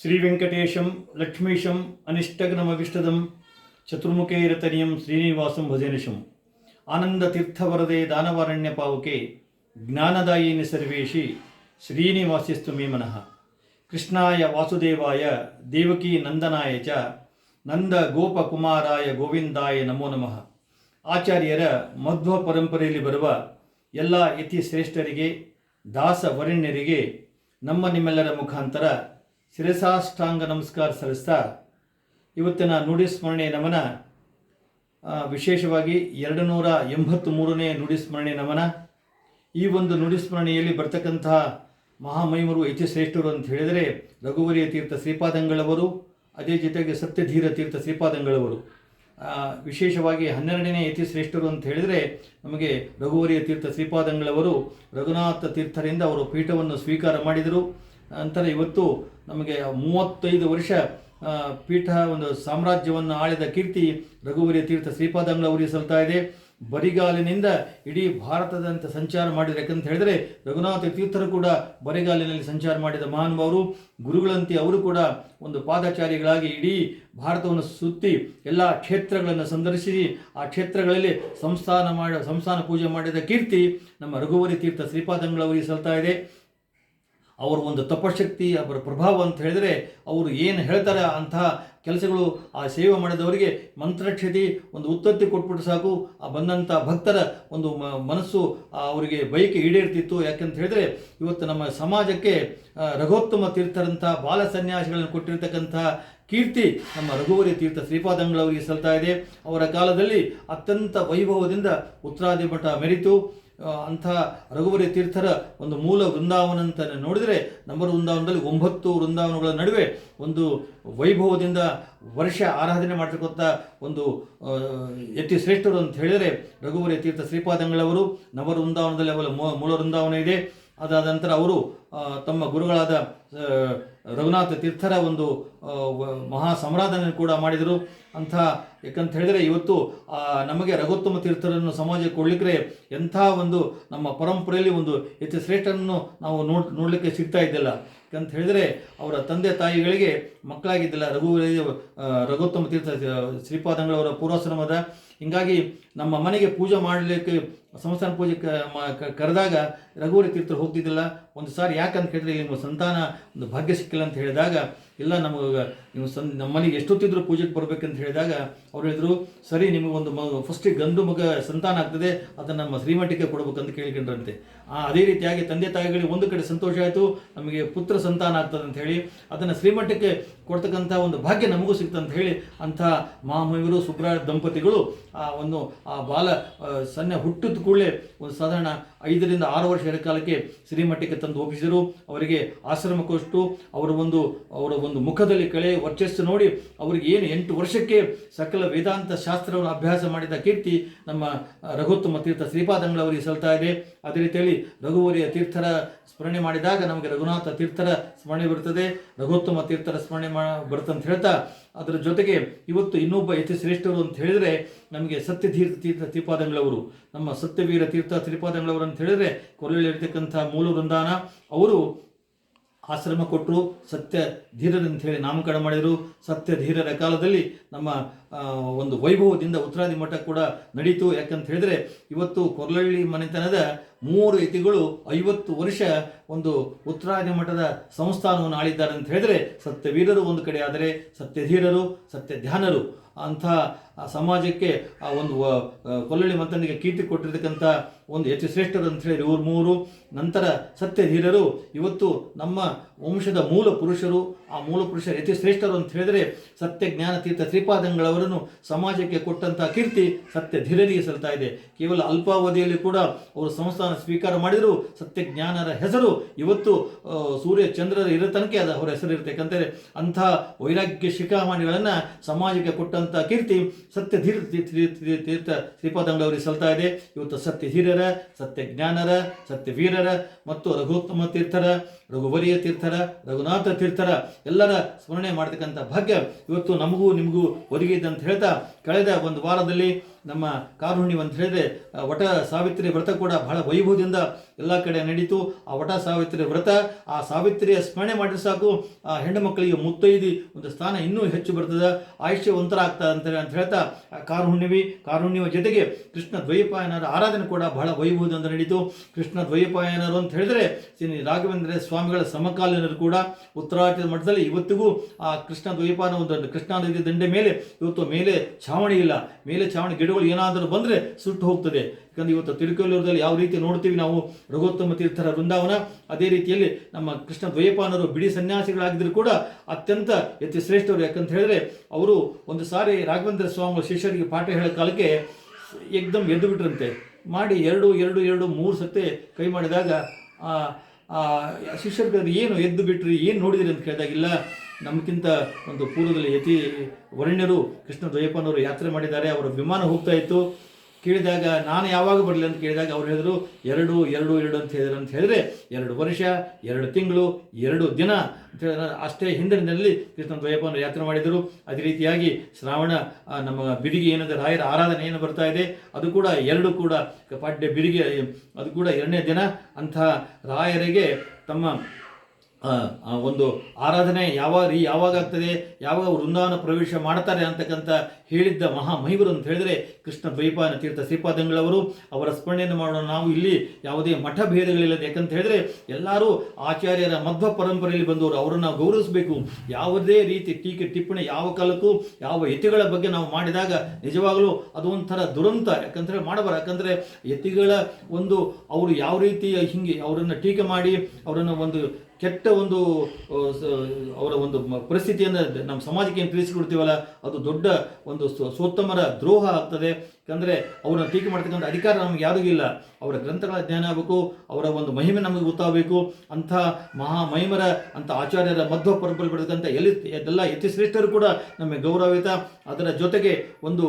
ಶ್ರೀವೆಂಕಟೇಶಂ ಲಕ್ಷ್ಮೀಶಂ ಅನಿಷ್ಟಗ್ನಮವಿಷ್ಟದಂ ಚತುರ್ಮುಖೈರತನಿಯಂ ಶ್ರೀನಿವಾಸಂ ಭಜನಿಶಂ. ಆನಂದತೀರ್ಥವರದೆ ದಾನವಾರಣ್ಯ ಪಾವುಕೆ ಜ್ಞಾನದಾಯಿನಿ ಸರ್ವೇಶಿ ಶ್ರೀನಿವಾಸಿಸ್ತು ಮೇ ಮನಃ. ಕೃಷ್ಣಾಯ ವಾಸುದೇವಾಯ ದೇವಕೀ ನಂದನಾಯ ಚ ನಂದ ಗೋಪಕುಮಾರಾಯ ಗೋವಿಂದಾಯ ನಮೋ ನಮಃ. ಆಚಾರ್ಯರ ಮಧ್ವ ಪರಂಪರೆಯಲ್ಲಿ ಬರುವ ಎಲ್ಲ ಯತಿ ಶ್ರೇಷ್ಠರಿಗೆ ದಾಸ ವರಣ್ಯರಿಗೆ ನಮ್ಮ ನಿಮ್ಮೆಲ್ಲರ ಮುಖಾಂತರ ಶಿರಸಾಷ್ಟಾಂಗ ನಮಸ್ಕಾರ ಸಲ್ಲಿಸ್ತಾ ಇವತ್ತಿನ ನುಡಿ ಸ್ಮರಣೆ ನಮನ. ವಿಶೇಷವಾಗಿ ಎರಡು ನೂರ ಎಂಬತ್ತು ಮೂರನೇ ನುಡಿ ಸ್ಮರಣೆ ನಮನ. ಈ ಒಂದು ನುಡಿ ಸ್ಮರಣೆಯಲ್ಲಿ ಬರ್ತಕ್ಕಂತಹ ಮಹಾಮಹಿಮರು ಯತಿ ಶ್ರೇಷ್ಠರು ಅಂತ ಹೇಳಿದರೆ ರಘುವರಿಯ ತೀರ್ಥ ಶ್ರೀಪಾದಂಗಳವರು, ಅದೇ ಜೊತೆಗೆ ಸತ್ಯಧೀರ ತೀರ್ಥ ಶ್ರೀಪಾದಂಗಳವರು. ವಿಶೇಷವಾಗಿ ಹನ್ನೆರಡನೇ ಯತಿ ಶ್ರೇಷ್ಠರು ಅಂತ ಹೇಳಿದರೆ ನಮಗೆ ರಘುವರಿಯ ತೀರ್ಥ ಶ್ರೀಪಾದಂಗಳವರು ರಘುನಾಥ ತೀರ್ಥರಿಂದ ಅವರು ಪೀಠವನ್ನು ಸ್ವೀಕಾರ ಮಾಡಿದರು. ನಂತರ ಇವತ್ತು ನಮಗೆ ಮೂವತ್ತೈದು ವರ್ಷ ಪೀಠ ಒಂದು ಸಾಮ್ರಾಜ್ಯವನ್ನು ಆಳಿದ ಕೀರ್ತಿ ರಘುವರಿಯ ತೀರ್ಥ ಶ್ರೀಪಾದಂಗಳ ಅವರಿಗೆ ಸಲ್ತಾ ಇದೆ. ಬರಿಗಾಲಿನಿಂದ ಇಡೀ ಭಾರತದಂತ ಸಂಚಾರ ಮಾಡಿದ್ರು ಯಾಕಂತ ಹೇಳಿದರೆ ರಘುನಾಥ ತೀರ್ಥರು ಕೂಡ ಬರಿಗಾಲಿನಲ್ಲಿ ಸಂಚಾರ ಮಾಡಿದ ಮಹಾನುಭಾವರು, ಗುರುಗಳಂತೆ ಅವರು ಕೂಡ ಒಂದು ಪಾದಚಾರಿಗಳಾಗಿ ಇಡೀ ಭಾರತವನ್ನು ಸುತ್ತಿ ಎಲ್ಲ ಕ್ಷೇತ್ರಗಳನ್ನು ಸಂದರ್ಶಿಸಿ, ಆ ಕ್ಷೇತ್ರಗಳಲ್ಲಿ ಸಂಸ್ಥಾನ ಮಾಡ, ಸಂಸ್ಥಾನ ಪೂಜೆ ಮಾಡಿದ ಕೀರ್ತಿ ನಮ್ಮ ರಘುವರಿ ತೀರ್ಥ ಶ್ರೀಪಾದಂಗಳವರಿಗೆ ಸಲ್ತಾ ಇದೆ. ಅವರ ಒಂದು ತಪಶಕ್ತಿ ಅವರ ಪ್ರಭಾವ ಅಂತ ಹೇಳಿದರೆ ಅವರು ಏನು ಹೇಳ್ತಾರೆ ಅಂತಹ ಕೆಲಸಗಳು ಆ ಸೇವೆ ಮಾಡಿದವರಿಗೆ ಮಂತ್ರಕ್ಷತಿ, ಒಂದು ಉತ್ತತ್ತಿ ಕೊಟ್ಬಿಟ್ಟು ಸಾಕು. ಆ ಬಂದಂಥ ಭಕ್ತರ ಒಂದು ಮನಸ್ಸು ಅವರಿಗೆ ಬಯಕೆ ಈಡೇರ್ತಿತ್ತು. ಯಾಕಂತ ಹೇಳಿದರೆ ಇವತ್ತು ನಮ್ಮ ಸಮಾಜಕ್ಕೆ ರಘೋತ್ತಮ ತೀರ್ಥರಂಥ ಬಾಲ ಸನ್ಯಾಸಿಗಳನ್ನು ಕೊಟ್ಟಿರ್ತಕ್ಕಂಥ ಕೀರ್ತಿ ನಮ್ಮ ರಘುವರಿ ತೀರ್ಥ ಶ್ರೀಪಾದಂಗಳವರಿಗೆ ಸಲ್ತಾ ಇದೆ. ಅವರ ಕಾಲದಲ್ಲಿ ಅತ್ಯಂತ ವೈಭವದಿಂದ ಉತ್ತರಾದಿ ಮಠ ಮೆರಿತು. ಅಂಥ ರಘುವರಿ ತೀರ್ಥರ ಒಂದು ಮೂಲ ವೃಂದಾವನ ಅಂತ ನೋಡಿದರೆ ನಮ್ಮ ವೃಂದಾವನದಲ್ಲಿ ಒಂಬತ್ತು ವೃಂದಾವನಗಳ ನಡುವೆ ಒಂದು ವೈಭವದಿಂದ ವರ್ಷ ಆರಾಧನೆ ಮಾಡಿರ್ಕೊತ ಒಂದು ಯತಿ ಶ್ರೇಷ್ಠರು ಅಂತ ಹೇಳಿದರೆ ರಘುವರಿ ತೀರ್ಥ ಶ್ರೀಪಾದಂಗಳವರು, ನವ ವೃಂದಾವನದಲ್ಲಿ ಅವರ ಮೂಲ ವೃಂದಾವನ ಇದೆ. ಅದಾದ ನಂತರ ಅವರು ತಮ್ಮ ಗುರುಗಳಾದ ರಘುನಾಥ ತೀರ್ಥರ ಒಂದು ಮಹಾ ಸಂರಾಧನೆ ಕೂಡ ಮಾಡಿದರು. ಅಂಥ, ಯಾಕಂತ ಹೇಳಿದರೆ ಇವತ್ತು ನಮಗೆ ರಘುತ್ತಮ ತೀರ್ಥರನ್ನು ಸಮಾಜಕ್ಕೆ ಕೊಡಲಿಕ್ಕೆ ಎಂಥ ಒಂದು ನಮ್ಮ ಪರಂಪರೆಯಲ್ಲಿ ಒಂದು ಹೆಚ್ಚು ಶ್ರೇಷ್ಠರನ್ನು ನಾವು ನೋಡ್, ನೋಡಲಿಕ್ಕೆ ಸಿಗ್ತಾ ಇದ್ದಿಲ್ಲ. ಯಾಕಂತ ಹೇಳಿದರೆ ಅವರ ತಂದೆ ತಾಯಿಗಳಿಗೆ ಮಕ್ಕಳಾಗಿದ್ದಿಲ್ಲ. ರಘು ರಘುತ್ತಮ ತೀರ್ಥ ಶ್ರೀಪಾದಂಗಳವರ ಪೂರ್ವಾಶ್ರಮದ. ಹಿಂಗಾಗಿ ನಮ್ಮ ಮನೆಗೆ ಪೂಜೆ ಮಾಡಲಿಕ್ಕೆ ಸಂಸ್ಥಾನ ಪೂಜೆ ಕರೆದಾಗ ರಘುವರಿ ತೀರ್ಥರು ಹೋಗ್ತಿದ್ದಿಲ್ಲ. ಒಂದು ಸಾರಿ ಯಾಕಂತ ಹೇಳಿದ್ರೆ ನಿಮ್ಮ ಸಂತಾನ ಒಂದು ಭಾಗ್ಯ ಸಿಕ್ಕಿಲ್ಲ ಅಂತ ಹೇಳಿದಾಗ, ಇಲ್ಲ ನಮಗೆ ನೀವು ಸನ್ ನಮ್ಮ ಮನೆಗೆ ಎಷ್ಟೊತ್ತಿದ್ರು ಪೂಜೆಗೆ ಬರಬೇಕಂತ ಹೇಳಿದಾಗ ಅವ್ರು ಹೇಳಿದ್ರು, ಸರಿ ನಿಮಗೆ ಒಂದು ಮ ಫಸ್ಟಿಗೆ ಗಂಡು ಮಗ ಸಂತಾನ ಆಗ್ತದೆ, ಅದನ್ನು ನಮ್ಮ ಶ್ರೀಮಠಕ್ಕೆ ಕೊಡಬೇಕಂತ ಕೇಳ್ಕೊಂಡ್ರಂತೆ. ಆ, ಅದೇ ರೀತಿಯಾಗಿ ತಂದೆ ತಾಯಿಗಳಿಗೆ ಒಂದು ಕಡೆ ಸಂತೋಷ ಆಯಿತು, ನಮಗೆ ಪುತ್ರ ಸಂತಾನ ಆಗ್ತದೆ ಅಂತ ಹೇಳಿ, ಅದನ್ನು ಶ್ರೀಮಠಕ್ಕೆ ಕೊಡ್ತಕ್ಕಂಥ ಒಂದು ಭಾಗ್ಯ ನಮಗೂ ಸಿಕ್ತಂತ ಹೇಳಿ, ಅಂಥ ಮಹಾಮಯರು ಸುಬ್ರ ದಂಪತಿಗಳು ಆ ಒಂದು, ಆ ಬಾಲ ಸಣ್ಣ ಹುಟ್ಟಿದ நிமிஷத்துக்குள்ளே ஒரு சாதாரண ಐದರಿಂದ ಆರು ವರ್ಷ ಕಾಲಕ್ಕೆ ಶ್ರೀಮಠಕ್ಕೆ ತಂದು ಒಪ್ಪಿಸಿದರು. ಅವರಿಗೆ ಆಶ್ರಮ ಅವರ ಒಂದು ಅವರ ಒಂದು ಮುಖದಲ್ಲಿ ಕಳೆ ವರ್ಚಸ್ಸು ನೋಡಿ ಅವರಿಗೆ ಏನು ಎಂಟು ವರ್ಷಕ್ಕೆ ಸಕಲ ವೇದಾಂತ ಶಾಸ್ತ್ರವನ್ನು ಅಭ್ಯಾಸ ಮಾಡಿದ ಕೀರ್ತಿ ನಮ್ಮ ರಘುತ್ತಮ ತೀರ್ಥ ಶ್ರೀಪಾದಂಗಳವರಿಗೆ ಸಲ್ತಾ ಇದೆ. ಅದೇ ರೀತಿಯಲ್ಲಿ ರಘುವರಿಯ ತೀರ್ಥರ ಸ್ಮರಣೆ ಮಾಡಿದಾಗ ನಮಗೆ ರಘುನಾಥ ತೀರ್ಥರ ಸ್ಮರಣೆ ಬರ್ತದೆ ರಘುತ್ತಮ ತೀರ್ಥರ ಸ್ಮರಣೆ ಮಾ, ಬರುತ್ತಂತ ಹೇಳ್ತಾ ಅದರ ಜೊತೆಗೆ ಇವತ್ತು ಇನ್ನೊಬ್ಬ ಯತಿ ಶ್ರೇಷ್ಠರು ಅಂತ ಹೇಳಿದರೆ ನಮಗೆ ಸತ್ಯತೀರ್ಥ ತೀರ್ಥ ತ್ರಿಪಾದಂಗಳವರು. ನಮ್ಮ ಸತ್ಯವೀರ ತೀರ್ಥ ತ್ರಿಪಾದಂಗಳವರು ಅಂತ ಹೇಳಿದ್ರೆ ಕೊರಳಿರ್ತಕ್ಕಂಥ ಮೂಲ ವೃಂದಾನ ಅವರು ಆಶ್ರಮ ಕೊಟ್ಟರು ಸತ್ಯ ಧೀರರು ಅಂತ ಹೇಳಿ ನಾಮಕರಣ ಮಾಡಿದರು. ಸತ್ಯ ಧೀರರ ಕಾಲದಲ್ಲಿ ನಮ್ಮ ಒಂದು ವೈಭವದಿಂದ ಉತ್ತರಾದಿ ಮಠ ಕೂಡ ನಡೀತು. ಯಾಕಂತ ಹೇಳಿದರೆ ಇವತ್ತು ಕೊರ್ಲಳ್ಳಿ ಮನೆತನದ ಮೂರು ಯತಿಗಳು ಐವತ್ತು ವರ್ಷ ಒಂದು ಉತ್ತರಾದಿ ಮಠದ ಸಂಸ್ಥಾನವನ್ನು ಆಳಿದ್ದಾರೆ ಅಂತ ಹೇಳಿದರೆ ಸತ್ಯವೀರರು ಒಂದು ಕಡೆ ಆದರೆ ಸತ್ಯಧೀರರು ಸತ್ಯ ಧ್ಯಾನರು ಅಂಥ ಆ ಸಮಾಜಕ್ಕೆ ಆ ಒಂದು ಕೊಲ್ಲಳ್ಳಿ ಮತ್ತನಿಗೆ ಕೀರ್ತಿ ಕೊಟ್ಟಿರ್ತಕ್ಕಂಥ ಒಂದು ಹೆಚ್ಚು ಶ್ರೇಷ್ಠರು ಅಂತ ಹೇಳಿ ಇವರು ಮೂರು. ನಂತರ ಸತ್ಯಧೀರರು, ಇವತ್ತು ನಮ್ಮ ವಂಶದ ಮೂಲ ಪುರುಷರು, ಆ ಮೂಲ ಪುರುಷರು ಹೆಚ್ಚು ಶ್ರೇಷ್ಠರು ಅಂತ ಹೇಳಿದರೆ ಸತ್ಯ ಜ್ಞಾನ ತೀರ್ಥ ತ್ರಿಪಾದಂಗಳವರನ್ನು ಸಮಾಜಕ್ಕೆ ಕೊಟ್ಟಂಥ ಕೀರ್ತಿ ಸತ್ಯ ಧೀರರಿಗೆ ಸಲ್ತಾ ಇದೆ. ಕೇವಲ ಅಲ್ಪಾವಧಿಯಲ್ಲಿ ಕೂಡ ಅವರು ಸಂಸ್ಥಾನ ಸ್ವೀಕಾರ ಮಾಡಿದರು ಸತ್ಯ ಜ್ಞಾನರ ಹೆಸರು ಇವತ್ತು ಸೂರ್ಯ ಚಂದ್ರರ ಇರೋ ತನಕ ಅದು ಅವರ ಹೆಸರು ಇರತಕ್ಕಂಥ ಅಂಥ ವೈರಾಗ್ಯ ಶಿಖಾಮಣಿಗಳನ್ನು ಸಮಾಜಕ್ಕೆ ಕೊಟ್ಟಂಥ ಕೀರ್ತಿ ಸತ್ಯ ಧೀರ ತೀರ್ಥ ಶ್ರೀಪಾದಂಗಳವರಿಗೆ ಸಲ್ತಾ ಇದೆ. ಇವತ್ತು ಸತ್ಯ ಹೀರರ ಸತ್ಯ ಜ್ಞಾನರ, ಸತ್ಯ ವೀರರ ಮತ್ತು ರಘುತ್ತಮ ತೀರ್ಥರ, ರಘುವರಿಯ ತೀರ್ಥರ, ರಘುನಾಥ ತೀರ್ಥರ ಎಲ್ಲರ ಸ್ಮರಣೆ ಮಾಡತಕ್ಕಂಥ ಭಾಗ್ಯ ಇವತ್ತು ನಮಗೂ ನಿಮಗೂ ಒದಗಿದೆ ಅಂತ ಹೇಳ್ತಾ, ಕಳೆದ ಒಂದು ವಾರದಲ್ಲಿ ನಮ್ಮ ಕಾರುಣ್ಯಂ ಅಂತ ಹೇಳಿದ್ರೆ ವಟ ಸಾವಿತ್ರಿ ವ್ರತ ಕೂಡ ಬಹಳ ವೈಭವದಿಂದ ಎಲ್ಲ ಕಡೆ ನಡೀತು. ಆ ವಟ ಸಾವಿತ್ರಿ ವ್ರತ, ಆ ಸಾವಿತ್ರಿಯ ಸ್ಮರಣೆ ಮಾಡಿದ್ರೆ ಸಾಕು. ಆ ಹೆಣ್ಣು ಮಕ್ಕಳಿಗೆ ಮುತ್ತೈದಿ ಒಂದು ಸ್ಥಾನ ಇನ್ನೂ ಹೆಚ್ಚು ಬರ್ತದೆ. ಆಯುಷ್ಯವಂತರ ಆಗ್ತದೆ ಅಂತ ಅಂತ ಹೇಳ್ತಾ ಕಾರುಣ್ಯವಿ, ಕಾರುಣ್ಯವ ಜೊತೆಗೆ ಕೃಷ್ಣ ದ್ವೈಪಾಯನರ ಆರಾಧನೆ ಕೂಡ ಬಹಳ ವೈಭವದಿಂದ ನಡೀತು. ಕೃಷ್ಣ ದ್ವೈಪಾಯನರು ಅಂತ ಹೇಳಿದ್ರೆ ಶ್ರೀ ರಾಘವೇಂದ್ರ ಸ್ವಾಮಿಗಳ ಸಮಕಾಲೀನರು ಕೂಡ ಉತ್ತರಾಟದ ಮಠದಲ್ಲಿ ಇವತ್ತಿಗೂ, ಆ ಕೃಷ್ಣ ದ್ವೈಪಾಯನ ಒಂದು ಕೃಷ್ಣಾ ನದಿ ದಂಡೆ ಮೇಲೆ ಇವತ್ತು ಮೇಲೆ ಛಾವಣಿ ಇಲ್ಲ. ಮೇಲೆ ಛಾವಣಿ ಗಿಡಗಳು ಏನಾದರೂ ಬಂದರೆ ಸುಟ್ಟು ಹೋಗ್ತದೆ. ಯಾಕಂದ್ರೆ ಇವತ್ತು ತಿರುಕಲ್ಲೂರದಲ್ಲಿ ಯಾವ ರೀತಿ ನೋಡ್ತೀವಿ ನಾವು, ರಘೋತ್ತಮ ತೀರ್ಥರ ವೃಂದಾವನ, ಅದೇ ರೀತಿಯಲ್ಲಿ ನಮ್ಮ ಕೃಷ್ಣ ದ್ವಯಪಾನರು, ಬಿಡಿ ಸನ್ಯಾಸಿಗಳಾಗಿದ್ದರೂ ಕೂಡ ಅತ್ಯಂತ ಯತಿ ಶ್ರೇಷ್ಠರು ಯಾಕಂತ ಹೇಳಿದ್ರೆ ಅವರು ಒಂದು ಸಾರಿ ರಾಘವೇಂದ್ರ ಸ್ವಾಮಿ ಶಿಷ್ಯರಿಗೆ ಪಾಠ ಹೇಳೋ ಕಾಲಕ್ಕೆ ಎಕ್ದಮ್ ಎದ್ದು ಬಿಟ್ರಂತೆ ಮಾಡಿ ಎರಡು ಎರಡು ಎರಡು, ಮೂರು ಸತ್ತೆ ಕೈ ಮಾಡಿದಾಗ ಆ ಆ ಏನು ಎದ್ದು ಬಿಟ್ರಿ ಏನು ನೋಡಿದಿರಿ ಅಂತ ಕೇಳಿದಾಗ, ಇಲ್ಲ ನಮಗಿಂತ ಒಂದು ಪೂರ್ವದಲ್ಲಿ ಯತಿ ವರ್ಣ್ಯರು ಕೃಷ್ಣ ದ್ವಯಪ್ಪನವರು ಯಾತ್ರೆ ಮಾಡಿದ್ದಾರೆ, ಅವರ ವಿಮಾನ ಹೋಗ್ತಾ ಇತ್ತು. ಕೇಳಿದಾಗ, ನಾನು ಯಾವಾಗ ಬರಲಿ ಅಂತ ಕೇಳಿದಾಗ ಅವ್ರು ಹೇಳಿದರು, ಎರಡು ಎರಡು ಎರಡು ಅಂತ ಹೇಳಿದ್ರು ಅಂತ ಹೇಳಿದ್ರೆ, ಎರಡು ವರ್ಷ, ಎರಡು ತಿಂಗಳು, ಎರಡು ದಿನ ಅಂತ ಹೇಳಿದ್ರೆ ಅಷ್ಟೇ ಹಿಂದಿನಲ್ಲಿ ಕೃಷ್ಣ ದ್ವಯಪ್ಪನ ಯಾತ್ರೆ ಮಾಡಿದರು. ಅದೇ ರೀತಿಯಾಗಿ ಶ್ರಾವಣ ನಮ್ಮ ಬಿರಿಗೆ ಏನಿದೆ ರಾಯರ ಆರಾಧನೆ ಏನು ಬರ್ತಾ ಇದೆ, ಅದು ಕೂಡ ಎರಡು ಕೂಡ ಪಾಡ್ಯ ಬಿರಿಗೆ ಅದು ಕೂಡ ಎರಡನೇ ದಿನ ಅಂತಹ ರಾಯರಿಗೆ ತಮ್ಮ ಒಂದು ಆರಾಧನೆ ಯಾವ ರೀ, ಯಾವಾಗ ಆಗ್ತದೆ, ಯಾವಾಗ ವೃಂದಾವನ ಪ್ರವೇಶ ಮಾಡ್ತಾರೆ ಅಂತಕ್ಕಂಥ ಹೇಳಿದ್ದ ಮಹಾ ಅಂತ ಹೇಳಿದ್ರೆ ಕೃಷ್ಣ ದ್ವೈಪಾಯನ ತೀರ್ಥ ಶ್ರೀಪಾದಂಗಳವರು, ಅವರ ಸ್ಮರಣೆಯನ್ನು ಮಾಡೋಣ ನಾವು ಇಲ್ಲಿ ಯಾವುದೇ ಮಠ ಭೇದಗಳಿಲ್ಲದೆ. ಯಾಕಂತ ಹೇಳಿದ್ರೆ ಎಲ್ಲರೂ ಆಚಾರ್ಯರ ಮಧ್ವ ಪರಂಪರೆಯಲ್ಲಿ ಬಂದವರು, ಅವರನ್ನು ನಾವು ಗೌರವಿಸಬೇಕು. ಯಾವುದೇ ರೀತಿ ಟೀಕೆ ಟಿಪ್ಪಣಿ ಯಾವ ಕಾಲಕ್ಕೂ, ಯಾವ ಯತಿಗಳ ಬಗ್ಗೆ ನಾವು ಮಾಡಿದಾಗ ನಿಜವಾಗಲೂ ಅದು ಒಂಥರ ದುರಂತ. ಯಾಕಂದ್ರೆ ಮಾಡಬಾರ ಯಾಕಂದ್ರೆ ಯತಿಗಳ ಒಂದು, ಅವರು ಯಾವ ರೀತಿ ಹಿಂಗೆ ಅವರನ್ನು ಟೀಕೆ ಮಾಡಿ, ಅವರನ್ನು ಒಂದು ಕೆಟ್ಟ ಒಂದು ಅವರ ಒಂದು ಪರಿಸ್ಥಿತಿಯನ್ನು ನಮ್ಮ ಸಮಾಜಕ್ಕೆ ಏನು ತಿಳಿಸಿಕೊಡ್ತೀವಲ್ಲ, ಅದು ದೊಡ್ಡ ಒಂದು ಸೋತ್ತಮರ ದ್ರೋಹ ಆಗ್ತದೆ. ಯಾಕಂದರೆ ಅವರನ್ನು ಟೀಕೆ ಮಾಡ್ತಕ್ಕಂಥ ಅಧಿಕಾರ ನಮಗೆ ಯಾರಿಗೂ ಇಲ್ಲ. ಅವರ ಗ್ರಂಥಗಳ ಜ್ಞಾನ ಆಗಬೇಕು, ಅವರ ಒಂದು ಮಹಿಮೆ ನಮಗೆ ಗೊತ್ತಾಗಬೇಕು. ಅಂಥ ಮಹಾ ಮಹಿಮರ ಅಂಥ ಆಚಾರ್ಯರ ಮಧ್ವ ಪರಂಪರೆ ಬೆಳೆದಂಥ ಎಲ್ಲಿ ಎಲ್ಲ ಯತಿ ಶ್ರೇಷ್ಠರು ಕೂಡ ನಮಗೆ ಗೌರವಿತ ಅದರ ಜೊತೆಗೆ ಒಂದು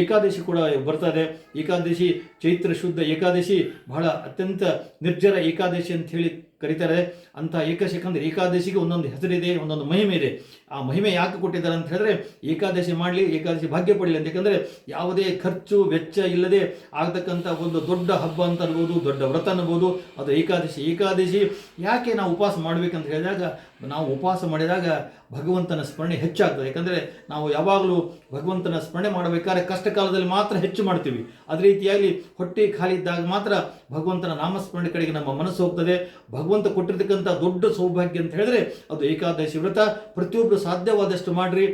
ಏಕಾದಶಿ ಕೂಡ ಬರ್ತದೆ ಏಕಾದಶಿ, ಚೈತ್ರ ಶುದ್ಧ ಏಕಾದಶಿ ಬಹಳ ಅತ್ಯಂತ ನಿರ್ಜರ ಏಕಾದಶಿ ಅಂತ ಹೇಳಿ ಕರೀತಾರೆ. ಅಂತ ಏಕಾದಶಿ ಯಾಕಂದ್ರೆ ಏಕಾದಶಿಗೆ ಒಂದೊಂದು ಹೆಸರಿದೆ, ಒಂದೊಂದು ಮಹಿಮೆ ಇದೆ ಆ ಮಹಿಮೆ ಯಾಕೆ ಕೊಟ್ಟಿದ್ದಾರೆ ಅಂತ ಹೇಳಿದ್ರೆ, ಏಕಾದಶಿ ಮಾಡಲಿ, ಏಕಾದಶಿ ಭಾಗ್ಯ ಪಡಲಿ ಅಂತ. ಯಾಕಂದರೆ ಯಾವುದೇ ಖರ್ಚು, ವೆಚ್ಚ ಇಲ್ಲದೆ ಆಗತಕ್ಕಂಥ ಒಂದು ದೊಡ್ಡ ಹಬ್ಬ ಅಂತ ಅನ್ಬೋದು, ದೊಡ್ಡ ವ್ರತ ಅನ್ಬೋದು, ಅದು ಏಕಾದಶಿ ಏಕಾದಶಿ. ಯಾಕೆ ನಾವು ಉಪವಾಸ ಮಾಡಬೇಕಂತ ಹೇಳಿದಾಗ ನಾವು ಉಪವಾಸ ಮಾಡಿದಾಗ ಭಗವಂತನ ಸ್ಮರಣೆ ಹೆಚ್ಚಾಗ್ತದೆ. ಯಾಕಂದರೆ ನಾವು ಯಾವಾಗಲೂ ಭಗವಂತನ ಸ್ಮರಣೆ ಮಾಡಬೇಕಾದ್ರೆ ಕಷ್ಟ ಕಾಲದಲ್ಲಿ ಮಾತ್ರ ಹೆಚ್ಚು ಮಾಡ್ತೀವಿ. ಅದೇ ರೀತಿಯಾಗಿ ಹೊಟ್ಟೆ ಖಾಲಿ ಇದ್ದಾಗ ಮಾತ್ರ ಭಗವಂತನ ನಾಮಸ್ಮರಣೆ ಕಡೆಗೆ ನಮ್ಮ ಮನಸ್ಸು ಹೋಗ್ತದೆ. ಭಗವಂತ ಕೊಟ್ಟಿರ್ತಕ್ಕಂಥ ದೊಡ್ಡ ಸೌಭಾಗ್ಯ ಅಂತ ಹೇಳಿದ್ರೆ ಅದು ಏಕಾದಶಿ ವ್ರತ. ಪ್ರತಿಯೊಬ್ಬರು ಸಾಧ್ಯವಾದಷ್ಟು ಮಾಡಿರಿ.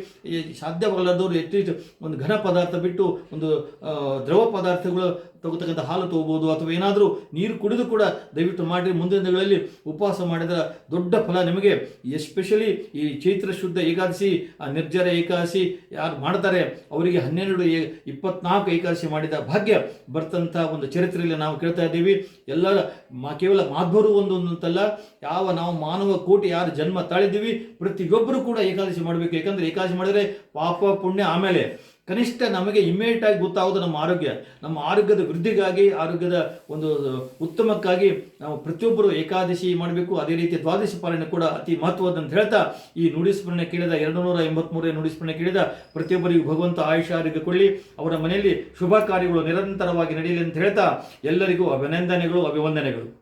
ಸಾಧ್ಯವಾಗಲಾರ್ದವ್ರು ಹೆಚ್ಚು ಒಂದು ಘನ ಪದಾರ್ಥ ಬಿಟ್ಟು ಒಂದು ದ್ರವ ಪದಾರ್ಥಗಳು ತಗೋತಕ್ಕಂಥ ಹಾಲು ತಗೋಬೋದು ಅಥವಾ ಏನಾದರೂ ನೀರು ಕುಡಿದು ಕೂಡ ದಯವಿಟ್ಟು ಮಾಡಿ ಮುಂದಿನ ದಿನಗಳಲ್ಲಿ ಉಪವಾಸ ಮಾಡಿದ್ರೆ ದೊಡ್ಡ ಫಲ ನಿಮಗೆ ಎಸ್ಪೆಷಲಿ ಈ ಚೈತ್ರ ಶುದ್ಧ ಏಕಾದಶಿ, ಆ ನಿರ್ಜರ ಏಕಾದಶಿ ಯಾರು ಮಾಡ್ತಾರೆ, ಅವರಿಗೆ ಹನ್ನೆರಡು ಇಪ್ಪತ್ನಾಲ್ಕು ಏಕಾದಶಿ ಮಾಡಿದ ಭಾಗ್ಯ ಬರ್ತಂಥ ಒಂದು ಚರಿತ್ರೆಯಲ್ಲಿ ನಾವು ಕೇಳ್ತಾ ಇದ್ದೀವಿ. ಎಲ್ಲರ ಮಾ, ಕೇವಲ ಮಾಧ್ವರು ಒಂದು ಅಂತಲ್ಲ, ಯಾವ ನಾವು ಮಾನವ ಕೋಟಿ ಯಾರು ಜನ್ಮ ತಾಳಿದ್ದೀವಿ, ಪ್ರತಿಯೊಬ್ಬರು ಕೂಡ ಏಕಾದಶಿ ಮಾಡಬೇಕು. ಏಕೆಂದರೆ ಏಕಾದಶಿ ಮಾಡಿದರೆ ಪಾಪ ಪುಣ್ಯ ಆಮೇಲೆ ಕನಿಷ್ಠ ನಮಗೆ ಇಮ್ಮಿಡಿಯೇಟ್ ಆಗಿ ಗೊತ್ತಾಗೋದು ನಮ್ಮ ಆರೋಗ್ಯ. ನಮ್ಮ ಆರೋಗ್ಯದ ವೃದ್ಧಿಗಾಗಿ, ಆರೋಗ್ಯದ ಒಂದು ಉತ್ತಮಕ್ಕಾಗಿ ನಾವು ಪ್ರತಿಯೊಬ್ಬರು ಏಕಾದಶಿ ಮಾಡಬೇಕು. ಅದೇ ರೀತಿ ದ್ವಾದಶಿ ಪಾಲನೆ ಕೂಡ ಅತಿ ಮಹತ್ವದಂತ ಹೇಳ್ತಾ, ಈ ನುಡಿಸ್ಮರಣೆ ಕೇಳಿದ ಎರಡು ನೂರ ಎಂಬತ್ಮೂರನೇ ನುಡಿಸ್ಮರಣೆ ಕೇಳಿದ ಪ್ರತಿಯೊಬ್ಬರಿಗೂ ಭಗವಂತ ಆಯುಷ ಆರೋಗ್ಯ ಕೊಡಲಿ. ಅವರ ಮನೆಯಲ್ಲಿ ಶುಭ ಕಾರ್ಯಗಳು ನಿರಂತರವಾಗಿ ನಡೆಯಲಿ ಅಂತ ಹೇಳ್ತಾ, ಎಲ್ಲರಿಗೂ ಅಭಿನಂದನೆಗಳು, ಅಭಿವಂದನೆಗಳು.